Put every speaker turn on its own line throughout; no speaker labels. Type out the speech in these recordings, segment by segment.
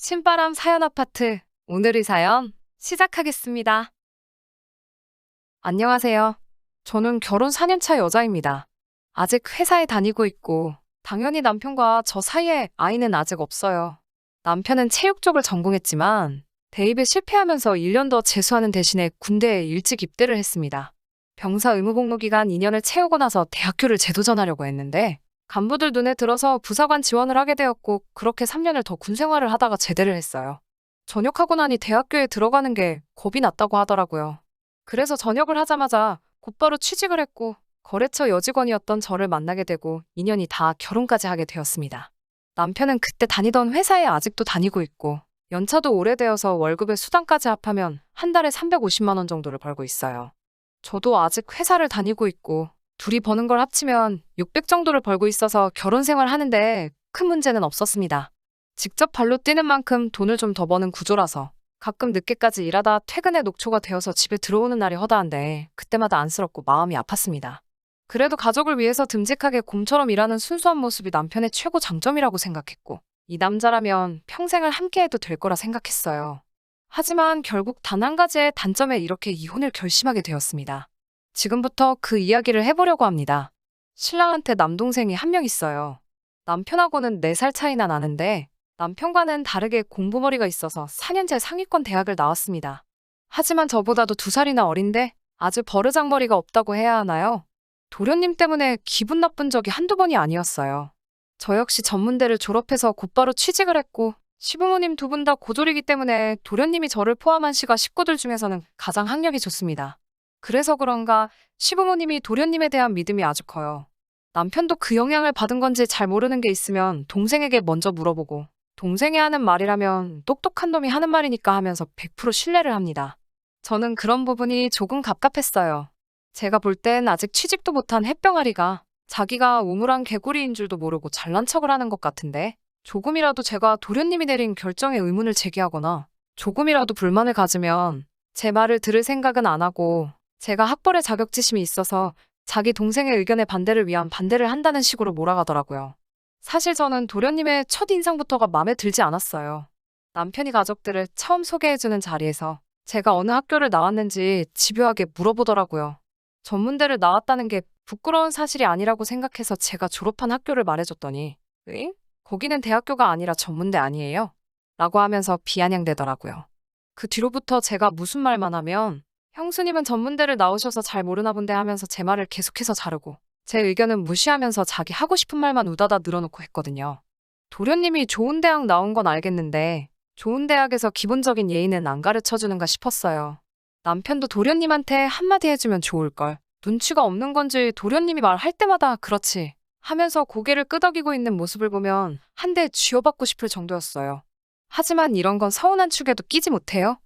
신바람 사연 아파트 오늘의 사연 시작하겠습니다. 안녕하세요. 저는 결혼 4년차 여자입니다. 아직 회사에 다니고 있고 당연히 남편과 저 사이에 아이는 아직 없어요. 남편은 체육 쪽을 전공했지만 대입에 실패하면서 1년 더 재수하는 대신에 군대에 일찍 입대를 했습니다. 병사 의무 복무 기간 2년을 채우고 나서 대학교를 재도전하려고 했는데 간부들 눈에 들어서 부사관 지원을 하게 되었고 그렇게 3년을 더 군 생활을 하다가 제대를 했어요. 전역하고 나니 대학교에 들어가는 게 겁이 났다고 하더라고요. 그래서 전역을 하자마자 곧바로 취직을 했고 거래처 여직원이었던 저를 만나게 되고 인연이 다 결혼까지 하게 되었습니다. 남편은 그때 다니던 회사에 아직도 다니고 있고 연차도 오래되어서 월급의 수당까지 합하면 한 달에 350만 원 정도를 벌고 있어요. 저도 아직 회사를 다니고 있고 둘이 버는 걸 합치면 600 정도를 벌고 있어서 결혼 생활 하는데 큰 문제는 없었습니다. 직접 발로 뛰는 만큼 돈을 좀 더 버는 구조라서 가끔 늦게까지 일하다 퇴근에 녹초가 되어서 집에 들어오는 날이 허다한데 그때마다 안쓰럽고 마음이 아팠습니다. 그래도 가족을 위해서 듬직하게 곰처럼 일하는 순수한 모습이 남편의 최고 장점이라고 생각했고 이 남자라면 평생을 함께해도 될 거라 생각했어요. 하지만 결국 단 한 가지의 단점에 이렇게 이혼을 결심하게 되었습니다. 지금부터 그 이야기를 해보려고 합니다. 신랑한테 남동생이 한 명 있어요. 남편하고는 4살 차이나 나는데 남편과는 다르게 공부머리가 있어서 4년제 상위권 대학을 나왔습니다. 하지만 저보다도 2살이나 어린데 아주 버르장머리가 없다고 해야 하나요? 도련님 때문에 기분 나쁜 적이 한두 번이 아니었어요. 저 역시 전문대를 졸업해서 곧바로 취직을 했고 시부모님 두 분 다 고졸이기 때문에 도련님이 저를 포함한 시가 식구들 중에서는 가장 학력이 좋습니다. 그래서 그런가 시부모님이 도련님에 대한 믿음이 아주 커요. 남편도 그 영향을 받은 건지 잘 모르는 게 있으면 동생에게 먼저 물어보고 동생이 하는 말이라면 똑똑한 놈이 하는 말이니까 하면서 100% 신뢰를 합니다. 저는 그런 부분이 조금 갑갑했어요. 제가 볼 땐 아직 취직도 못한 햇병아리가 자기가 우물한 개구리인 줄도 모르고 잘난 척을 하는 것 같은데 조금이라도 제가 도련님이 내린 결정에 의문을 제기하거나 조금이라도 불만을 가지면 제 말을 들을 생각은 안 하고 제가 학벌에 자격지심이 있어서 자기 동생의 의견에 반대를 위한 반대를 한다는 식으로 몰아가더라고요. 사실 저는 도련님의 첫 인상부터가 마음에 들지 않았어요. 남편이 가족들을 처음 소개해주는 자리에서 제가 어느 학교를 나왔는지 집요하게 물어보더라고요. 전문대를 나왔다는 게 부끄러운 사실이 아니라고 생각해서 제가 졸업한 학교를 말해줬더니 응? 거기는 대학교가 아니라 전문대 아니에요? 라고 하면서 비아냥대더라고요. 그 뒤로부터 제가 무슨 말만 하면 형수님은 전문대를 나오셔서 잘 모르나 본데 하면서 제 말을 계속해서 자르고 제 의견은 무시하면서 자기 하고 싶은 말만 우다다 늘어놓고 했거든요. 도련님이 좋은 대학 나온 건 알겠는데 좋은 대학에서 기본적인 예의는 안 가르쳐주는가 싶었어요. 남편도 도련님한테 한마디 해주면 좋을걸. 눈치가 없는 건지 도련님이 말할 때마다 그렇지 하면서 고개를 끄덕이고 있는 모습을 보면 한 대 쥐어받고 싶을 정도였어요. 하지만 이런 건 서운한 축에도 끼지 못해요.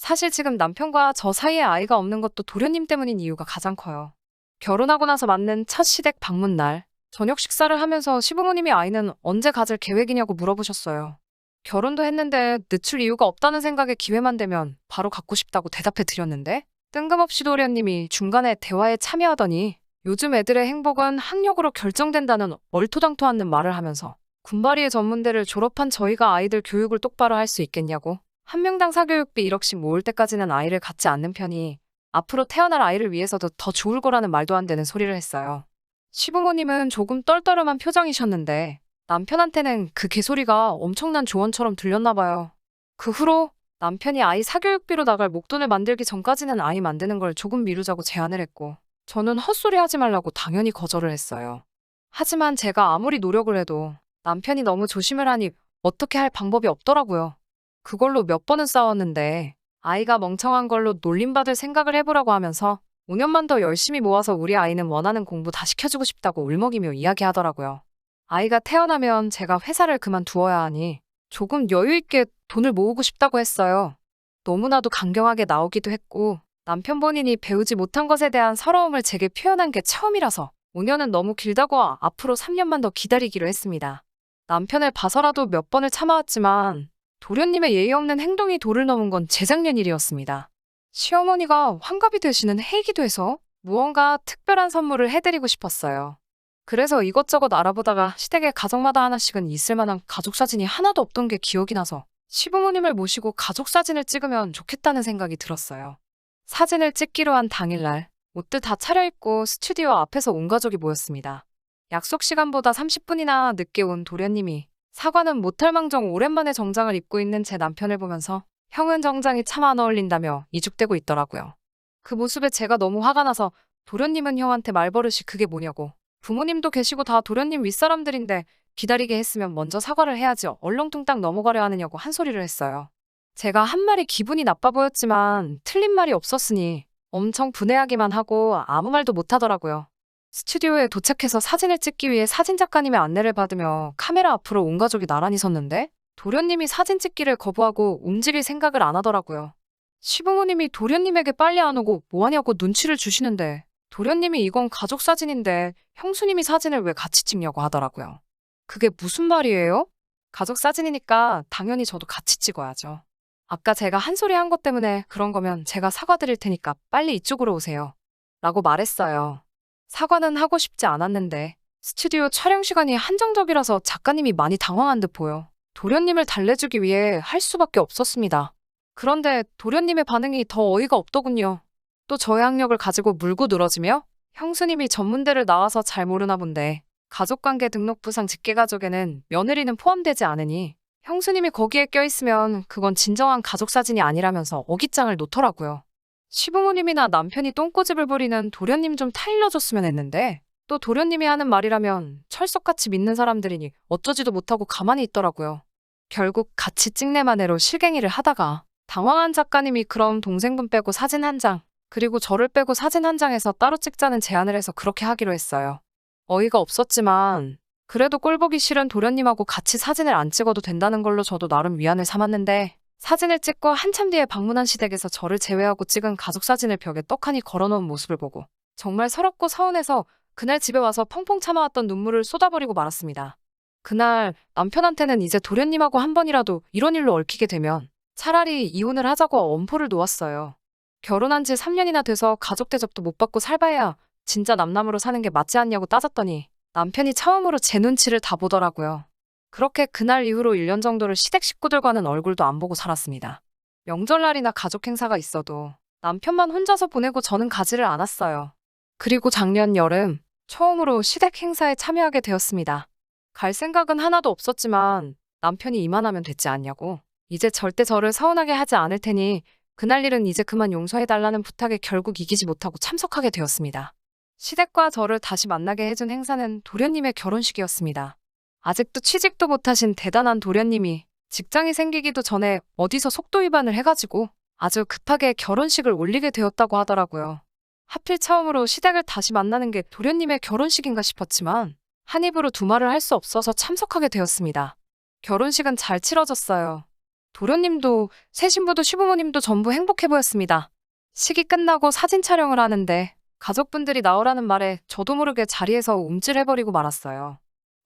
사실 지금 남편과 저 사이에 아이가 없는 것도 도련님 때문인 이유가 가장 커요. 결혼하고 나서 맞는 첫 시댁 방문 날, 저녁 식사를 하면서 시부모님이 아이는 언제 가질 계획이냐고 물어보셨어요. 결혼도 했는데 늦출 이유가 없다는 생각에 기회만 되면 바로 갖고 싶다고 대답해 드렸는데 뜬금없이 도련님이 중간에 대화에 참여하더니 요즘 애들의 행복은 학력으로 결정된다는 얼토당토 않는 말을 하면서 군바리의 전문대를 졸업한 저희가 아이들 교육을 똑바로 할 수 있겠냐고 한 명당 사교육비 1억씩 모을 때까지는 아이를 갖지 않는 편이 앞으로 태어날 아이를 위해서도 더 좋을 거라는 말도 안 되는 소리를 했어요. 시부모님은 조금 떨떠름한 표정이셨는데 남편한테는 그 개소리가 엄청난 조언처럼 들렸나 봐요. 그 후로 남편이 아이 사교육비로 나갈 목돈을 만들기 전까지는 아이 만드는 걸 조금 미루자고 제안을 했고 저는 헛소리 하지 말라고 당연히 거절을 했어요. 하지만 제가 아무리 노력을 해도 남편이 너무 조심을 하니 어떻게 할 방법이 없더라고요. 그걸로 몇 번은 싸웠는데 아이가 멍청한 걸로 놀림받을 생각을 해보라고 하면서 5년만 더 열심히 모아서 우리 아이는 원하는 공부 다 시켜주고 싶다고 울먹이며 이야기하더라고요. 아이가 태어나면 제가 회사를 그만두어야 하니 조금 여유 있게 돈을 모으고 싶다고 했어요. 너무나도 강경하게 나오기도 했고 남편 본인이 배우지 못한 것에 대한 서러움을 제게 표현한 게 처음이라서 5년은 너무 길다고 앞으로 3년만 더 기다리기로 했습니다. 남편을 봐서라도 몇 번을 참아왔지만 도련님의 예의 없는 행동이 도를 넘은 건 재작년 일이었습니다. 시어머니가 환갑이 되시는 해이기도 해서 무언가 특별한 선물을 해드리고 싶었어요. 그래서 이것저것 알아보다가 시댁에 가정마다 하나씩은 있을 만한 가족 사진이 하나도 없던 게 기억이 나서 시부모님을 모시고 가족 사진을 찍으면 좋겠다는 생각이 들었어요. 사진을 찍기로 한 당일날 옷들 다 차려입고 스튜디오 앞에서 온 가족이 모였습니다. 약속 시간보다 30분이나 늦게 온 도련님이 사과는 못할망정 오랜만에 정장을 입고 있는 제 남편을 보면서 형은 정장이 참 안 어울린다며 이죽대고 있더라고요. 그 모습에 제가 너무 화가 나서 도련님은 형한테 말버릇이 그게 뭐냐고. 부모님도 계시고 다 도련님 윗사람들인데 기다리게 했으면 먼저 사과를 해야지 얼렁뚱땅 넘어가려 하느냐고 한 소리를 했어요. 제가 한 말이 기분이 나빠 보였지만 틀린 말이 없었으니 엄청 분해하기만 하고 아무 말도 못 하더라고요. 스튜디오에 도착해서 사진을 찍기 위해 사진 작가님의 안내를 받으며 카메라 앞으로 온 가족이 나란히 섰는데 도련님이 사진 찍기를 거부하고 움직일 생각을 안 하더라고요. 시부모님이 도련님에게 빨리 안 오고 뭐하냐고 눈치를 주시는데 도련님이 이건 가족 사진인데 형수님이 사진을 왜 같이 찍냐고 하더라고요. 그게 무슨 말이에요? 가족 사진이니까 당연히 저도 같이 찍어야죠. 아까 제가 한 소리 한 것 때문에 그런 거면 제가 사과드릴 테니까 빨리 이쪽으로 오세요. 라고 말했어요. 사과는 하고 싶지 않았는데 스튜디오 촬영 시간이 한정적이라서 작가님이 많이 당황한 듯 보여. 도련님을 달래주기 위해 할 수밖에 없었습니다. 그런데 도련님의 반응이 더 어이가 없더군요. 또 저의 학력을 가지고 물고 늘어지며 형수님이 전문대를 나와서 잘 모르나 본데 가족관계 등록부상 직계가족에는 며느리는 포함되지 않으니 형수님이 거기에 껴있으면 그건 진정한 가족 사진이 아니라면서 어깃장을 놓더라고요. 시부모님이나 남편이 똥꼬집을 부리는 도련님 좀 타일러줬으면 했는데 또 도련님이 하는 말이라면 철석같이 믿는 사람들이니 어쩌지도 못하고 가만히 있더라고요. 결국 같이 찍내마네로 실갱이를 하다가 당황한 작가님이 그럼 동생분 빼고 사진 한 장, 그리고 저를 빼고 사진 한 장에서 따로 찍자는 제안을 해서 그렇게 하기로 했어요. 어이가 없었지만 그래도 꼴보기 싫은 도련님하고 같이 사진을 안 찍어도 된다는 걸로 저도 나름 위안을 삼았는데 사진을 찍고 한참 뒤에 방문한 시댁에서 저를 제외하고 찍은 가족 사진을 벽에 떡하니 걸어놓은 모습을 보고 정말 서럽고 서운해서 그날 집에 와서 펑펑 참아왔던 눈물을 쏟아버리고 말았습니다. 그날 남편한테는 이제 도련님하고 한 번이라도 이런 일로 얽히게 되면 차라리 이혼을 하자고 엄포를 놓았어요. 결혼한 지 3년이나 돼서 가족 대접도 못 받고 살봐야 진짜 남남으로 사는 게 맞지 않냐고 따졌더니 남편이 처음으로 제 눈치를 다 보더라고요. 그렇게 그날 이후로 1년 정도를 시댁 식구들과는 얼굴도 안 보고 살았습니다. 명절날이나 가족 행사가 있어도 남편만 혼자서 보내고 저는 가지를 않았어요. 그리고 작년 여름 처음으로 시댁 행사에 참여하게 되었습니다. 갈 생각은 하나도 없었지만 남편이 이만하면 됐지 않냐고. 이제 절대 저를 서운하게 하지 않을 테니 그날 일은 이제 그만 용서해달라는 부탁에 결국 이기지 못하고 참석하게 되었습니다. 시댁과 저를 다시 만나게 해준 행사는 도련님의 결혼식이었습니다. 아직도 취직도 못하신 대단한 도련님이 직장이 생기기도 전에 어디서 속도 위반을 해가지고 아주 급하게 결혼식을 올리게 되었다고 하더라고요. 하필 처음으로 시댁을 다시 만나는 게 도련님의 결혼식인가 싶었지만 한 입으로 두 말을 할 수 없어서 참석하게 되었습니다. 결혼식은 잘 치러졌어요. 도련님도 새 신부도 시부모님도 전부 행복해 보였습니다. 식이 끝나고 사진 촬영을 하는데 가족분들이 나오라는 말에 저도 모르게 자리에서 움찔해버리고 말았어요.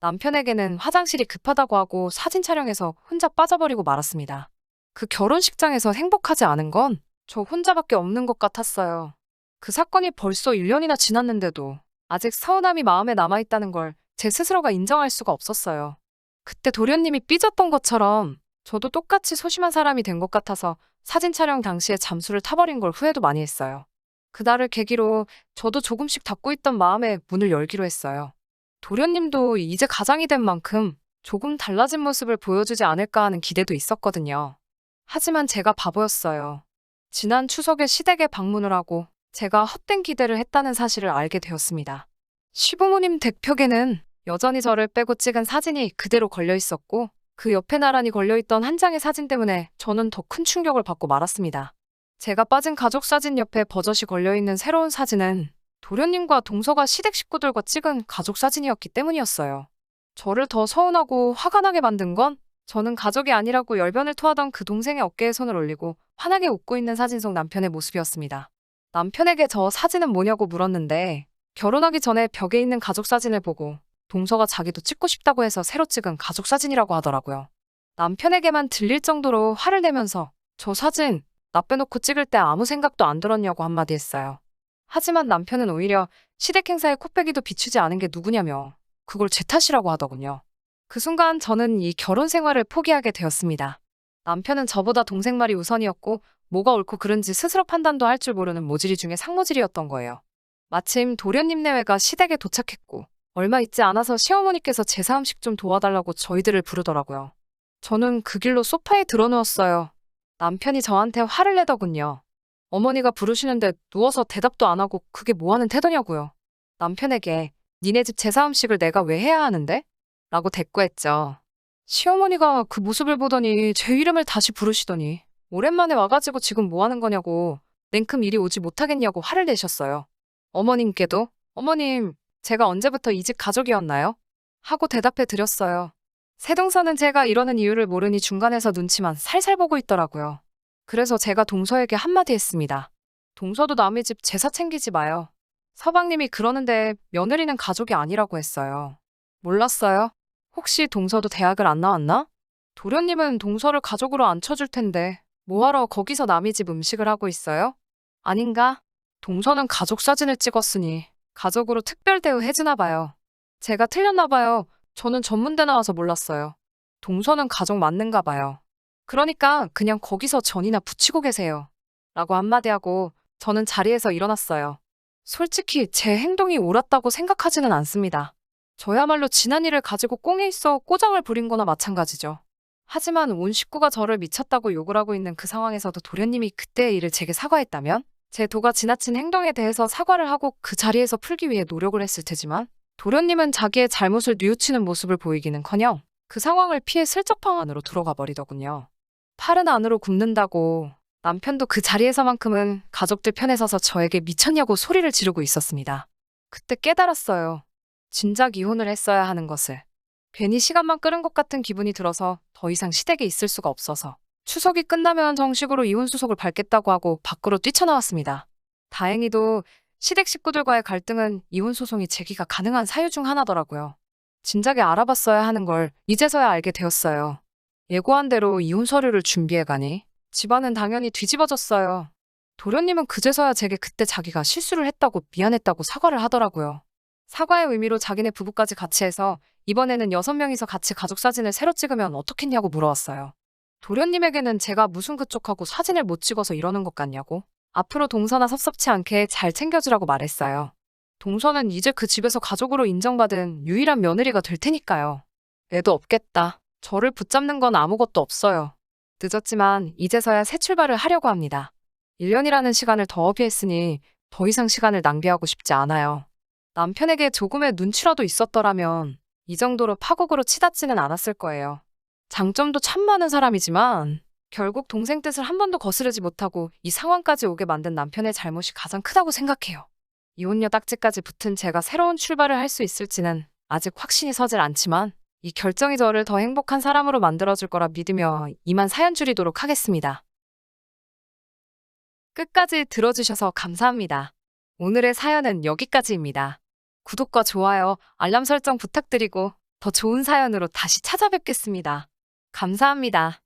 남편에게는 화장실이 급하다고 하고 사진 촬영에서 혼자 빠져버리고 말았습니다. 그 결혼식장에서 행복하지 않은 건 저 혼자밖에 없는 것 같았어요. 그 사건이 벌써 1년이나 지났는데도 아직 서운함이 마음에 남아있다는 걸 제 스스로가 인정할 수가 없었어요. 그때 도련님이 삐졌던 것처럼 저도 똑같이 소심한 사람이 된 것 같아서 사진 촬영 당시에 잠수를 타버린 걸 후회도 많이 했어요. 그날을 계기로 저도 조금씩 닫고 있던 마음에 문을 열기로 했어요. 도련님도 이제 가장이 된 만큼 조금 달라진 모습을 보여주지 않을까 하는 기대도 있었거든요. 하지만 제가 바보였어요. 지난 추석에 시댁에 방문을 하고 제가 헛된 기대를 했다는 사실을 알게 되었습니다. 시부모님 댁벽에는 여전히 저를 빼고 찍은 사진이 그대로 걸려 있었고 그 옆에 나란히 걸려있던 한 장의 사진 때문에 저는 더 큰 충격을 받고 말았습니다. 제가 빠진 가족 사진 옆에 버젓이 걸려있는 새로운 사진은 도련님과 동서가 시댁 식구들과 찍은 가족 사진이었기 때문이었어요. 저를 더 서운하고 화가 나게 만든 건 저는 가족이 아니라고 열변을 토하던 그 동생의 어깨에 손을 올리고 환하게 웃고 있는 사진 속 남편의 모습이었습니다. 남편에게 저 사진은 뭐냐고 물었는데 결혼하기 전에 벽에 있는 가족 사진을 보고 동서가 자기도 찍고 싶다고 해서 새로 찍은 가족 사진이라고 하더라고요. 남편에게만 들릴 정도로 화를 내면서 저 사진 나 빼놓고 찍을 때 아무 생각도 안 들었냐고 한마디 했어요. 하지만 남편은 오히려 시댁 행사에 코빼기도 비추지 않은 게 누구냐며 그걸 제 탓이라고 하더군요. 그 순간 저는 이 결혼 생활을 포기하게 되었습니다. 남편은 저보다 동생 말이 우선이었고 뭐가 옳고 그른지 스스로 판단도 할 줄 모르는 모질이 중에 상모질이었던 거예요. 마침 도련님 내외가 시댁에 도착했고 얼마 있지 않아서 시어머니께서 제사 음식 좀 도와달라고 저희들을 부르더라고요. 저는 그 길로 소파에 드러누웠어요. 남편이 저한테 화를 내더군요. 어머니가 부르시는데 누워서 대답도 안 하고 그게 뭐 하는 태도냐고요. 남편에게 니네 집 제사 음식을 내가 왜 해야 하는데? 라고 대꾸했죠. 시어머니가 그 모습을 보더니 제 이름을 다시 부르시더니 오랜만에 와가지고 지금 뭐 하는 거냐고 냉큼 이리 오지 못하겠냐고 화를 내셨어요. 어머님께도 어머님 제가 언제부터 이 집 가족이었나요? 하고 대답해 드렸어요. 새동서는 제가 이러는 이유를 모르니 중간에서 눈치만 살살 보고 있더라고요. 그래서 제가 동서에게 한마디 했습니다. 동서도 남의 집 제사 챙기지 마요. 서방님이 그러는데 며느리는 가족이 아니라고 했어요. 몰랐어요? 혹시 동서도 대학을 안 나왔나? 도련님은 동서를 가족으로 안 쳐줄 텐데 뭐하러 거기서 남의 집 음식을 하고 있어요? 아닌가? 동서는 가족 사진을 찍었으니 가족으로 특별 대우해주나 봐요. 제가 틀렸나 봐요. 저는 전문대 나와서 몰랐어요. 동서는 가족 맞는가 봐요. 그러니까 그냥 거기서 전이나 붙이고 계세요. 라고 한마디 하고 저는 자리에서 일어났어요. 솔직히 제 행동이 옳았다고 생각하지는 않습니다. 저야말로 지난 일을 가지고 꽁에 있어 꼬장을 부린 거나 마찬가지죠. 하지만 온 식구가 저를 미쳤다고 욕을 하고 있는 그 상황에서도 도련님이 그때의 일을 제게 사과했다면 제 도가 지나친 행동에 대해서 사과를 하고 그 자리에서 풀기 위해 노력을 했을 테지만 도련님은 자기의 잘못을 뉘우치는 모습을 보이기는커녕 그 상황을 피해 슬쩍 방 안으로 들어가 버리더군요. 팔은 안으로 굽는다고 남편도 그 자리에서만큼은 가족들 편에 서서 저에게 미쳤냐고 소리를 지르고 있었습니다. 그때 깨달았어요. 진작 이혼을 했어야 하는 것을. 괜히 시간만 끄는 것 같은 기분이 들어서 더 이상 시댁에 있을 수가 없어서 추석이 끝나면 정식으로 이혼 수속을 밟겠다고 하고 밖으로 뛰쳐나왔습니다. 다행히도 시댁 식구들과의 갈등은 이혼 소송이 제기가 가능한 사유 중 하나더라고요. 진작에 알아봤어야 하는 걸 이제서야 알게 되었어요. 예고한 대로 이혼 서류를 준비해 가니 집안은 당연히 뒤집어졌어요. 도련님은 그제서야 제게 그때 자기가 실수를 했다고 미안했다고 사과를 하더라고요. 사과의 의미로 자기네 부부까지 같이 해서 이번에는 여섯 명이서 같이 가족 사진을 새로 찍으면 어떻겠냐고 물어왔어요. 도련님에게는 제가 무슨 그쪽하고 사진을 못 찍어서 이러는 것 같냐고 앞으로 동서나 섭섭치 않게 잘 챙겨주라고 말했어요. 동서는 이제 그 집에서 가족으로 인정받은 유일한 며느리가 될 테니까요. 애도 없겠다. 저를 붙잡는 건 아무것도 없어요. 늦었지만 이제서야 새 출발을 하려고 합니다. 1년이라는 시간을 더 허비했으니 더 이상 시간을 낭비하고 싶지 않아요. 남편에게 조금의 눈치라도 있었더라면 이 정도로 파국으로 치닫지는 않았을 거예요. 장점도 참 많은 사람이지만 결국 동생 뜻을 한 번도 거스르지 못하고 이 상황까지 오게 만든 남편의 잘못이 가장 크다고 생각해요. 이혼녀 딱지까지 붙은 제가 새로운 출발을 할 수 있을지는 아직 확신이 서질 않지만 이 결정이 저를 더 행복한 사람으로 만들어줄 거라 믿으며 이만 사연 줄이도록 하겠습니다. 끝까지 들어주셔서 감사합니다. 오늘의 사연은 여기까지입니다. 구독과 좋아요, 알람 설정 부탁드리고 더 좋은 사연으로 다시 찾아뵙겠습니다. 감사합니다.